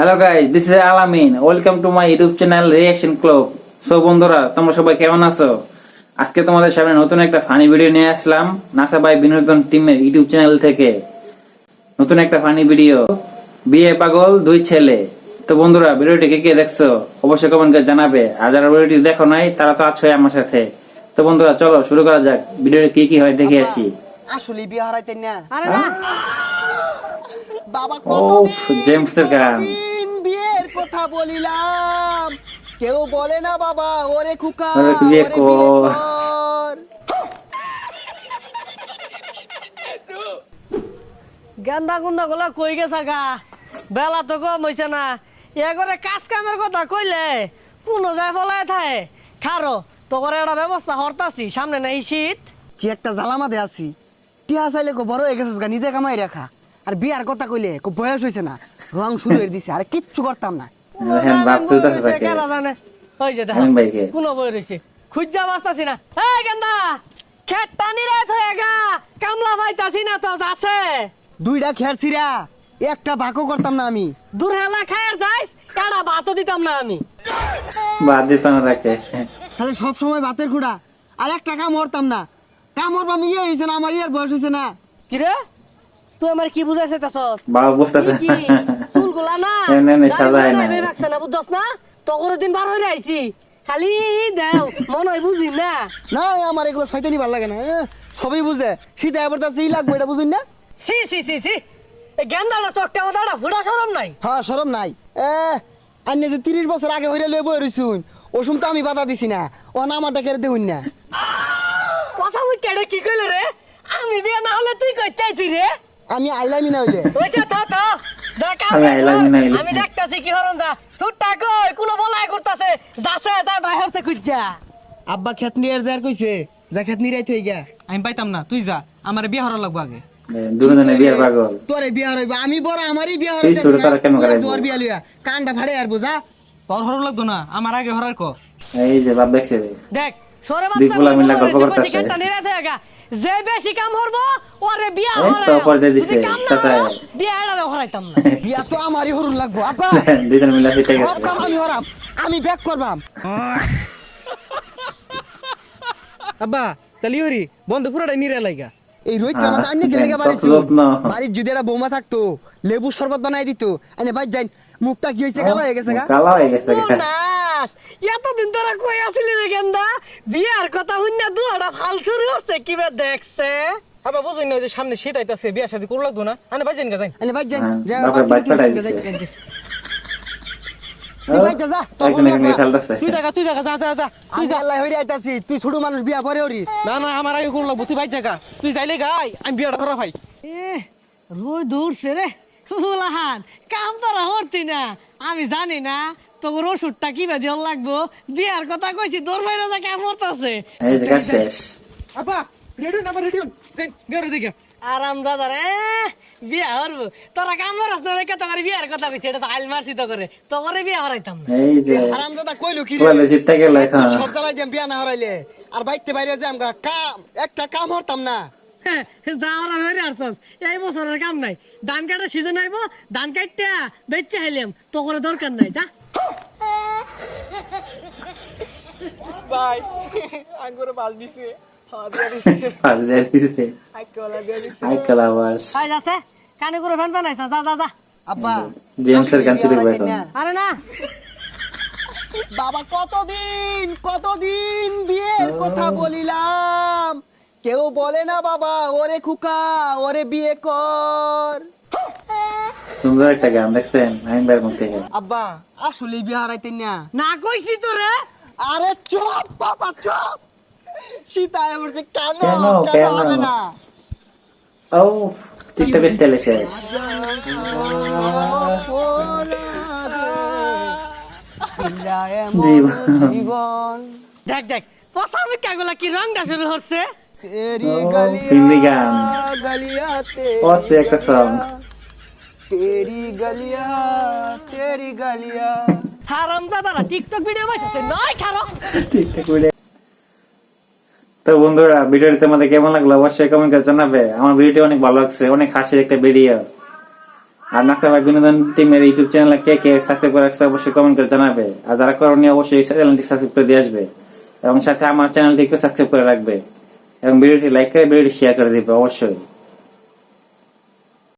Hello guys this is Alamin welcome to my YouTube channel reaction club so বন্ধুরা তোমরা সবাই কেমন আছো? আজকে তোমাদের সামনে নতুন একটা ফানি ভিডিও নিয়ে আসলাম নাসা বাই বিনোদন টিমের ইউটিউব চ্যানেল থেকে। নতুন একটা ফানি ভিডিও বিয়ে পাগল দুই ছেলে। তো বন্ধুরা ভিডিওটি কে কে দেখছ অবশ্যই কমেন্ট করে জানাবে। আর যারা ভিডিওটি দেখো নাই তারা তো আছোই আমার সাথে। তো বন্ধুরা চলো শুরু করা যাক। ভিডিওটি কি কি হয় দেখে আসি। আসলে বিয়ে হারাইতেন না। আরে না। বাবা কতদিন জেমসের গান। বিয়ের কথা বলিলাম? কেউ বলে না বাবা ওরে খুকা বিয়ে কর। কর। গান্দা গুন্দা গুলা কই গেছা গা? বেলা তো কম হইছে না। এগরে কাজ কামের কথা কইলে কোন যায় ফলায় থায়। খারো তোর একটা ব্যবস্থা হরতাছি সামনে নাই শীত। কি একটা জ্বালামাতে আছি। টিয়া চাইলে বড় হয়ে গেছিস গা নিজে কামাই রাখা। আর বিয়ার কথা কইলে কো বয়স হইছে না রং শুরু হয়ে দিছে আর কিচ্ছু করতাম না। হ্যাঁ বাপ তুলতেছে তাকে কেরা জানে? ওই যে আমিন ভাইকে। কোন বই খুঁজা না। এই গান্দা টানি গা কামলা পাইতাছি না তো আছে দুইটা খের ছিরা একটা ভাকও করতাম না আমি। দূর হেলা খায়ার যাইস কাড়া ভাতও দিতাম না আমি। দিত না তাকে। তাহলে সব সময় ভাতের খুঁড়া আর একটা কাম হরতাম না। কাম হরবাম ইয়ে হয়েছে না আমার ইয়ার বয়স হয়েছে না। কি রে? তুই আমার কি বুঝাইছে তাছস বাবা বুঝতেছে। কি চুলগুলা না? না, না, সাজায় না। রাখছে না বুঝছস না? তগর দিন বার হইরে আইছি। খালি দেও মন হয় বুঝি না। না আমার এগুলো শয়তানি ভালো লাগে না সবই বুঝে। শীত এবার সেই লাগবে এটা বুঝুন না? সি সি সি সি গেন্দাটা চকটা ওদাটা ফুটা সরম নাই? হ্যাঁ সরম নাই। এ আন্নে যে তিরিশ বছর আগে হইলে লয়ে বই রইছুন ওসুম তো আমি বাধা দিছি না। ও না আমারটা কেড়ে দেউন না। পচা মুই কেডে কি কইলে রে? আমি বিয়ে না হলে তুই কই চাইতি রে? আমি আইলামি না হইলে। ওইছে তো তো। আমি করছ, আইলাম না হইলে। আমি দেখতাছি কি হরন যা। সুটটা কই? কোন বলাই করতাছে। যাছে তাই বাইরে খুঁজা আব্বা খেত নিয়ে যার কইছে যা খেত নিয়ে রাইতে গা আমি পাইতাম না তুই যা। আমার বিয়ে হওয়ার লাগবো আগে। দুজনে বিয়ের পাগল। তোরে বিয়া হইবা আমি বড় আমারই বিয়া তুই ছোট তারা কেন করাইবো? জোর বিয়া লইয়া কানটা ফাড়ে আর বুঝা তোর হওয়ার লাগতো না আমার আগে হরার ক। এই যে বাপ দেখছে দেখ সরে বাচ্চা গল্প করতাছে। নিয়ে যে বেশি কাম করব ওরে বিয়া যদি কাম না হলো, বিয়া এড়ালে হরাইতাম না। বিয়া তো আমারই হরুন লাগবো আব্বা দুজন মিলে সব কাম আমি হরাম আমি ব্যাক করবাম। আব্বা তাহলে ইউরি বন্ধ পুরোটা নিরে লাইগা। এই রোহিত হ্যাঁ, জামাতা তত যত্ন। বাড়ির যদি একটা বৌমা থাকতো লেবু শরবত বানাই দিত আনে ভাই যাই মুখটা কি হয়েছে কালো হয়ে গেছে গা? কালা হয়ে গেছে নাশ, এতদিন তোরা কই আসিলি রে গেন্দা? বিয়ার কথা হইনা দুয়াটা ফাল শুরু করছে কিবা দেখছে? আব্বা বুঝুন না যে সামনে শীত আইতাছে বিয়া শাদি করু লাগতো না? আনে ভাই গা যাই। আনে ভাই হ্যাঁ, যা তুই তুই ভাই যা, যা, তোর একজন কোনো একজন কথা। না। খেলতেছে তুই জায়গা তুই জায়গা যা যা যা তুই যা। আল্লাহ হইরে আইতাছি তুই ছোট মানুষ বিয়া পরে না না আমার আগে করু লাগবো তুই জায়গা তুই যাইলে গাই আমি বিয়াটা করা ভাই। এ রোজ দৌড়ছে রে ফুলাহান কাম তোরা হরতি না। আমি জানি না তোর ওষুধটা কিবা দিয়ে লাগবো? বিয়ার কথা কইছি তোর বাইরে যা কাম করতেছে এই যে কাজ শেষ। আব্বা রেডি না রেডি বিয়ার জায়গা আরাম দাদা রে বিয়া হরবো। তোরা কাম করস না রেখে তোর বিয়ার কথা কইছি এটা তো আইল মারছি তো করে। তো করে বিয়া হরাইতাম না। এই যে আরাম দাদা কইলো কি বলে জিততে গেল এখন সব জ্বালাই যাম বিয়া না হরাইলে। আর বাইতে বাইরে যাম কাম একটা কাম হরতাম না। যাওয়ার আর হইরে আরছস এই বছরের কাম নাই। ধান কাটা সিজন আইব ধান কাটতে বেচে হাইলাম তো করে দরকার নাই যা। ভাই। আঙ্গুরে বাল দিছে। হাওয়া দিয়া দিছে। পাঁচ হাজার দিছে। আইকলা দিয়া দিছে। I bus. আই যাচ্ছে। কানে করে ফ্যান না যা যা যা। আব্বা জেমসের গান শুরু না। আরে না। বাবা কতদিন কতদিন বিয়ের কথা বলিলাম। কেউ বলে না বাবা ওরে খুকা ওরে বিয়ে কর। সুন্দর একটা গান দেখছেন আমি বের থেকে। আব্বা আসলে বিয়ে হারাইতেন না। না কইছি তো রে আরে চুপ বাবা চুপ। সীতায় বলছে কেন কেন? হবে না? ও শেষ। জীবন। দেখ দেখ পসা মিকা গুলা কি রংটা শুরু হচ্ছে? তেরি গলিয়া অস্তে একটা song। তেরি গলিয়া তেরি গলিয়া। হারাম দাদারা টিকটক ভিডিও নয় খারো টিকটক ভিডিও তো বন্ধুরা ভিডিওটি তোমাদের কেমন লাগল? অবশ্যই কমেন্ট করে জানাবে। আমার ভিডিওটি অনেক ভালো লাগছে, অনেক হাসির একটা ভিডিও আর নাসা ভাই বিনোদন টিমের ইউটিউব চ্যানেলে কে কে সাবস্ক্রাইব করে রাখছে, অবশ্যই কমেন্ট করে জানাবে। আর যারা করেনি, অবশ্যই এই চ্যানেলটি সাবস্ক্রাইব করে দিয়ে আসবে। এবং সাথে আমার চ্যানেলটিকে সাবস্ক্রাইব করে রাখবে। এবং ভিডিওটি লাইক করে ভিডিওটি শেয়ার করে দিবে, অবশ্যই।